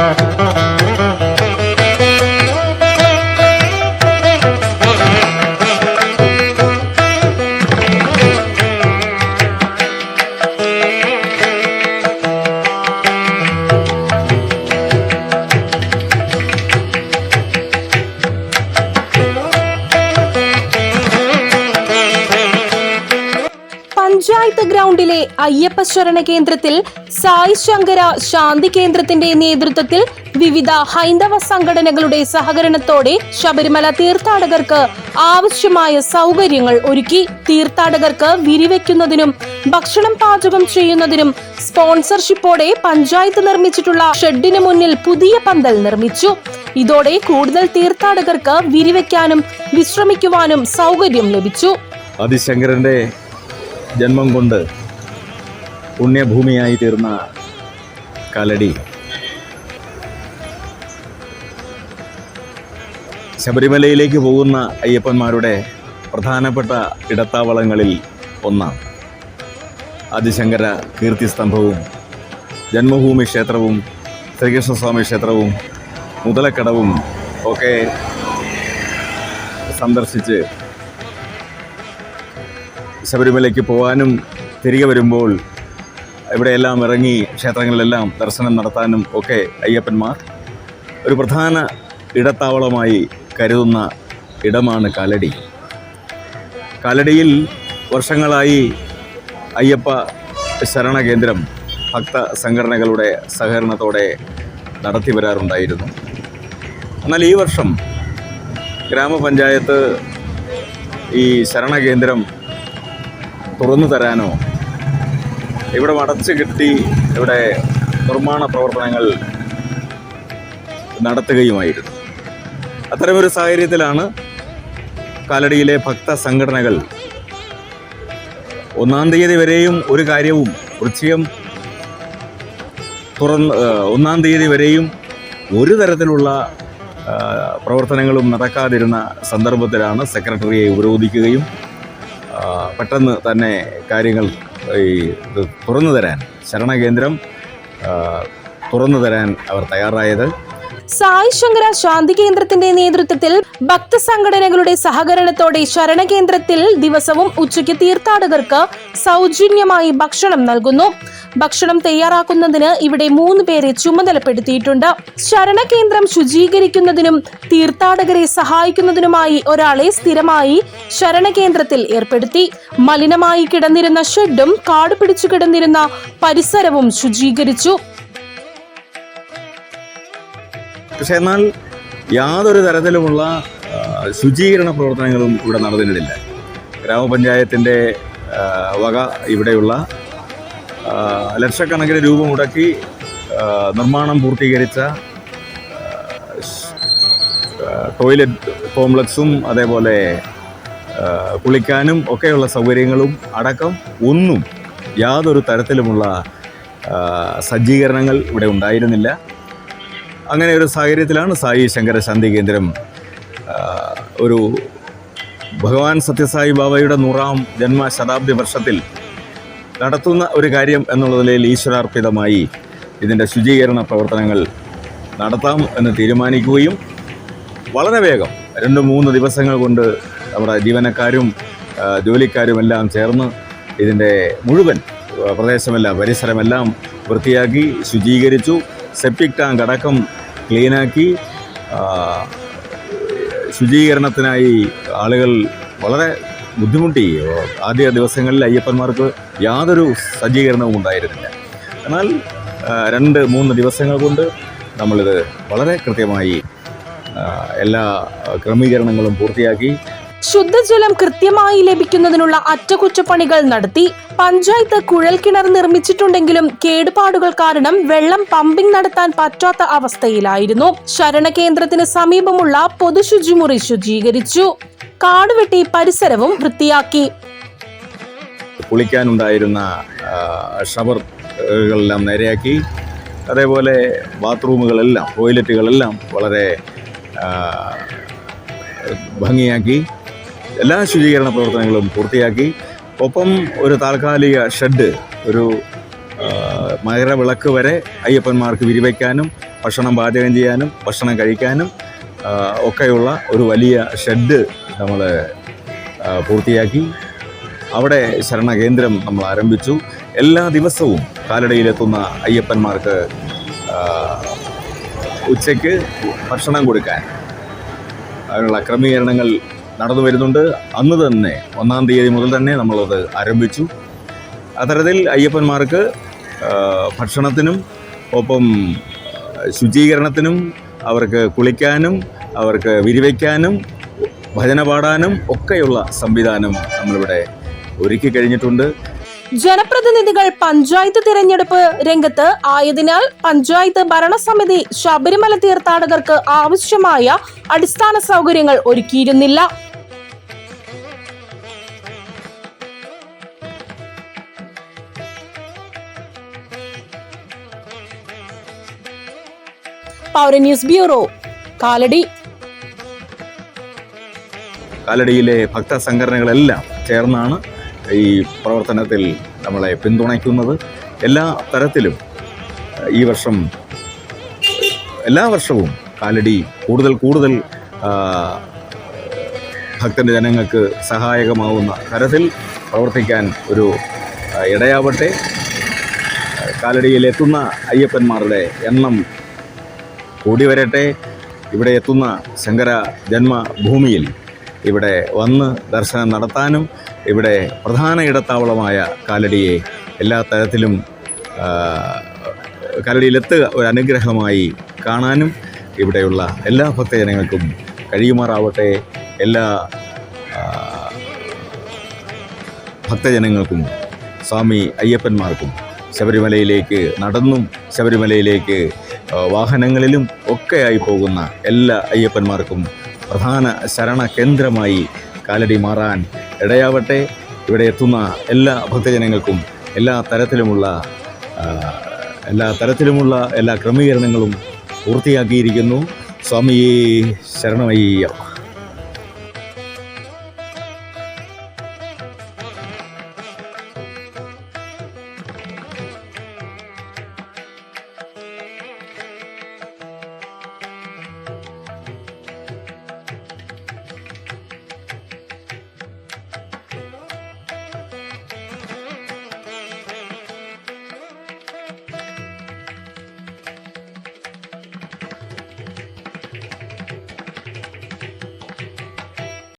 പഞ്ചായത്ത് ഗ്രൗണ്ടിലെ അയ്യപ്പ ശരണ കേന്ദ്രത്തിൽ സായി ശങ്കര ശാന്തി കേന്ദ്രത്തിന്റെ നേതൃത്വത്തിൽ വിവിധ ഹൈന്ദവ സംഘടനകളുടെ സഹകരണത്തോടെ ശബരിമല തീർത്ഥാടകർക്ക് ആവശ്യമായ സൗകര്യങ്ങൾ ഒരുക്കി തീർത്ഥാടകർക്ക് വിരിവെക്കുന്നതിനും ഭക്ഷണം പാചകം ചെയ്യുന്നതിനും സ്പോൺസർഷിപ്പോടെ പഞ്ചായത്ത് നിർമ്മിച്ചിട്ടുള്ള ഷെഡിന് മുന്നിൽ പുതിയ പന്തൽ നിർമ്മിച്ചു. ഇതോടെ കൂടുതൽ തീർത്ഥാടകർക്ക് വിരിവെക്കാനും വിശ്രമിക്കുവാനും സൗകര്യം ലഭിച്ചു. ആദിശങ്കരന്റെ ജന്മം കൊണ്ട് പുണ്യഭൂമിയായി തീർന്ന കലടി. ശബരിമലയിലേക്ക് പോകുന്ന അയ്യപ്പന്മാരുടെ പ്രധാനപ്പെട്ട ഇടത്താവളങ്ങളിൽ ഒന്നാണ്. ആദിശങ്കര കീർത്തിസ്തംഭവും ജന്മഭൂമി ക്ഷേത്രവും ശ്രീകൃഷ്ണസ്വാമി ക്ഷേത്രവും മുതലക്കടവും ഒക്കെ സന്ദർശിച്ച് ശബരിമലയ്ക്ക് പോകാനും തിരികെ വരുമ്പോൾ ഇവിടെയെല്ലാം ഇറങ്ങി ക്ഷേത്രങ്ങളിലെല്ലാം ദർശനം നടത്താനും ഒക്കെ അയ്യപ്പന്മാർ ഒരു പ്രധാന ഇടത്താവളമായി കരുതുന്ന ഇടമാണ് കാലടി. കാലടിയിൽ വർഷങ്ങളായി അയ്യപ്പ ശരണ കേന്ദ്രം ഭക്ത സംഘടനകളുടെ സഹകരണത്തോടെ നടത്തി വരാറുണ്ടായിരുന്നു. എന്നാൽ ഈ വർഷം ഗ്രാമപഞ്ചായത്ത് ഈ ശരണ കേന്ദ്രം തുറന്നു തരാനോ ഇവിടെ അടച്ചു കെട്ടി ഇവിടെ നിർമ്മാണ പ്രവർത്തനങ്ങൾ നടത്തുകയുമായിരുന്നു. അത്തരമൊരു സാഹചര്യത്തിലാണ് കാലടിയിലെ ഭക്ത സംഘടനകൾ ഒന്നാം തീയതി വരെയും ഒരു കാര്യവും വൃശ്ചികം തുറന്ന് ഒന്നാം തീയതി വരെയും ഒരു തരത്തിലുള്ള പ്രവർത്തനങ്ങളും നടക്കാതിരുന്ന സന്ദർഭത്തിലാണ് സെക്രട്ടറിയെ ഉപരോധിക്കുകയും പെട്ടെന്ന് തന്നെ കാര്യങ്ങൾ ഈ ഇത് തുറന്നു തരാൻ ശരണകേന്ദ്രം തുറന്നു തരാൻ അവർ തയ്യാറായത്. സായി ശങ്കര ശാന്തി കേന്ദ്രത്തിന്റെ നേതൃത്വത്തിൽ ഭക്ത സംഘടനകളുടെ സഹകരണത്തോടെ ശരണകേന്ദ്രത്തിൽ ദിവസവും ഉച്ചയ്ക്ക് തീർത്ഥാടകർക്ക് സൗജന്യമായി ഭക്ഷണം നൽകുന്നു. ഭക്ഷണം തയ്യാറാക്കുന്നതിന് ഇവിടെ മൂന്ന് പേരെ ചുമതലപ്പെടുത്തിയിട്ടുണ്ട്. ശരണകേന്ദ്രം ശുചീകരിക്കുന്നതിനും തീർത്ഥാടകരെ സഹായിക്കുന്നതിനുമായി ഒരാളെ സ്ഥിരമായി ശരണകേന്ദ്രത്തിൽ ഏർപ്പെടുത്തി. മലിനമായി കിടന്നിരുന്ന ഷെഡും കാട് പിടിച്ചു കിടന്നിരുന്ന പരിസരവും ശുചീകരിച്ചു. പക്ഷേ എന്നാൽ യാതൊരു തരത്തിലുമുള്ള ശുചീകരണ പ്രവർത്തനങ്ങളും ഇവിടെ നടന്നിട്ടില്ല ഗ്രാമപഞ്ചായത്തിന്റെ വക ഇവിടെയുള്ള ലക്ഷക്കണക്കിന് രൂപ മുടക്കി നിർമ്മാണം പൂർത്തീകരിച്ച ടോയ്ലറ്റ് കോംപ്ലക്സും അതേപോലെ കുളിക്കാനും ഒക്കെയുള്ള സൗകര്യങ്ങളും അടക്കം ഒന്നും യാതൊരു തരത്തിലുമുള്ള സജ്ജീകരണങ്ങൾ ഇവിടെ ഉണ്ടായിരുന്നില്ല. അങ്ങനെ ഒരു സാഹചര്യത്തിലാണ് സായി ശങ്കര ശാന്തി കേന്ദ്രം ഒരു ഭഗവാൻ സത്യസായി ബാബയുടെ നൂറാം ജന്മശതാബ്ദി വർഷത്തിൽ നടത്തുന്ന ഒരു കാര്യം എന്നുള്ള നിലയിൽ ഈശ്വരാർപ്പിതമായി ഇതിന്റെ ശുചീകരണ പ്രവർത്തനങ്ങൾ നടത്താം എന്ന് തീരുമാനിക്കുകയും വളരെ വേഗം രണ്ട് മൂന്ന് ദിവസങ്ങൾ കൊണ്ട് നമ്മുടെ ജീവനക്കാരും ജോലിക്കാരുമെല്ലാം ചേർന്ന് ഇതിന്റെ മുഴുവൻ പ്രദേശമെല്ലാം പരിസരമെല്ലാം വൃത്തിയാക്കി ശുചീകരിച്ചു. സെപ്റ്റിക് ടാങ്ക് അടക്കം ക്ലീനാക്കി ശുചീകരണത്തിനായി ആളുകൾ വളരെ ബുദ്ധിമുട്ടി. ആദ്യ ദിവസങ്ങളിൽ അയ്യപ്പന്മാർക്ക് യാതൊരു സജ്ജീകരണവും ഉണ്ടായിരുന്നില്ല. എന്നാൽ രണ്ട് മൂന്ന് ദിവസങ്ങൾ കൊണ്ട് നമ്മളിത് വളരെ കൃത്യമായി എല്ലാ ക്രമീകരണങ്ങളും പൂർത്തിയാക്കി ശുദ്ധജലം കൃത്യമായി ലഭിക്കുന്നതിനുള്ള അറ്റകുറ്റപ്പണികൾ നടത്തി. പഞ്ചായത്ത് കുഴൽക്കിണർ നിർമ്മിച്ചിട്ടുണ്ടെങ്കിലും കേടുപാടുകൾ കാരണം വെള്ളം പമ്പിംഗ് നടത്താൻ പറ്റാത്ത അവസ്ഥയിലായിരുന്നു. ശരണകേന്ദ്രത്തിന് സമീപമുള്ള പൊതുശുചിമുറി ശുചീകരിച്ചു. കാടുവെട്ടി പരിസരവും വൃത്തിയാക്കി. കുളിക്കാനുണ്ടായിരുന്ന ഷവറുകളെല്ലാം നേരെയാക്കി. അതേപോലെ ബാത്റൂമുകളെല്ലാം ടോയ്ലറ്റുകളെല്ലാം വളരെ ഭംഗിയാക്കി. എല്ലാ ശുചീകരണ പ്രവർത്തനങ്ങളും പൂർത്തിയാക്കി. ഒപ്പം ഒരു താൽക്കാലിക ഷെഡ് ഒരു മകരവിളക്ക് വരെ അയ്യപ്പന്മാർക്ക് വിരിവയ്ക്കാനും ഭക്ഷണം പാചകം ചെയ്യാനും ഭക്ഷണം കഴിക്കാനും ഒക്കെയുള്ള ഒരു വലിയ ഷെഡ് നമ്മൾ പൂർത്തിയാക്കി. അവിടെ ശരണകേന്ദ്രം നമ്മൾ ആരംഭിച്ചു. എല്ലാ ദിവസവും കാലടിയിലെത്തുന്ന അയ്യപ്പന്മാർക്ക് ഉച്ചയ്ക്ക് ഭക്ഷണം കൊടുക്കാൻ. അതിനുള്ള ക്രമീകരണങ്ങൾ നടന്നു വരുന്നുണ്ട്. അന്ന് തന്നെ ഒന്നാം തീയതി മുതൽ തന്നെ നമ്മളത് ആരംഭിച്ചു. അത്തരത്തിൽ അയ്യപ്പന്മാർക്ക് ഭക്ഷണത്തിനും ഒപ്പം ശുചീകരണത്തിനും അവർക്ക് കുളിക്കാനും അവർക്ക് വിരിവയ്ക്കാനും ഭജന പാടാനും ഒക്കെയുള്ള സംവിധാനം നമ്മളിവിടെ ഒരുക്കി കഴിഞ്ഞിട്ടുണ്ട്. ജനപ്രതിനിധികൾ പഞ്ചായത്ത് തിരഞ്ഞെടുപ്പ് രംഗത്ത് ആയതിനാൽ പഞ്ചായത്ത് ഭരണസമിതി ശബരിമല തീർത്ഥാടകർക്ക് ആവശ്യമായ അടിസ്ഥാന സൗകര്യങ്ങൾ ഒരുക്കിയിരുന്നില്ല. പൗര ന്യൂസ് ബ്യൂറോ കാലടി. കാലടിയിലെ ഭക്ത സംഘടനകളെല്ലാം ചേർന്നാണ് ഈ പ്രവർത്തനത്തിൽ നമ്മളെ പിന്തുണയ്ക്കുന്നത്. എല്ലാ തരത്തിലും ഈ വർഷം എല്ലാ വർഷവും കാലടി കൂടുതൽ കൂടുതൽ ഭക്തന്റെ ജനങ്ങൾക്ക് സഹായകമാവുന്ന തരത്തിൽ പ്രവർത്തിക്കാൻ ഒരു ഇടയാവട്ടെ. കാലടിയിൽ എത്തുന്ന അയ്യപ്പന്മാരുടെ എണ്ണം കൂടി വരട്ടെ. ഇവിടെ എത്തുന്ന ശങ്കര ജന്മഭൂമിയിൽ ഇവിടെ വന്ന് ദർശനം നടത്താനും ഇവിടെ പ്രധാന ഇടത്താവളമായ കാലടിയെ എല്ലാ തരത്തിലും കാലടിയിലെത്തുക ഒരു അനുഗ്രഹമായി കാണാനും ഇവിടെയുള്ള എല്ലാ ഭക്തജനങ്ങൾക്കും കഴിയുമാറാവട്ടെ. എല്ലാ ഭക്തജനങ്ങൾക്കും സ്വാമി അയ്യപ്പന്മാർക്കും ശബരിമലയിലേക്ക് നടന്നും ശബരിമലയിലേക്ക് വാഹനങ്ങളിലും ഒക്കെയായി പോകുന്ന എല്ലാ അയ്യപ്പന്മാർക്കും പ്രധാന ശരണ കേന്ദ്രമായി കാലടി മാറാൻ ഇടയാവട്ടെ. ഇവിടെ എത്തുന്ന എല്ലാ ഭക്തജനങ്ങൾക്കും എല്ലാ തരത്തിലുമുള്ള എല്ലാ തരത്തിലുമുള്ള എല്ലാ ക്രമീകരണങ്ങളും പൂർത്തിയാക്കിയിരിക്കുന്നു. സ്വാമിയെ ശരണമയ്യ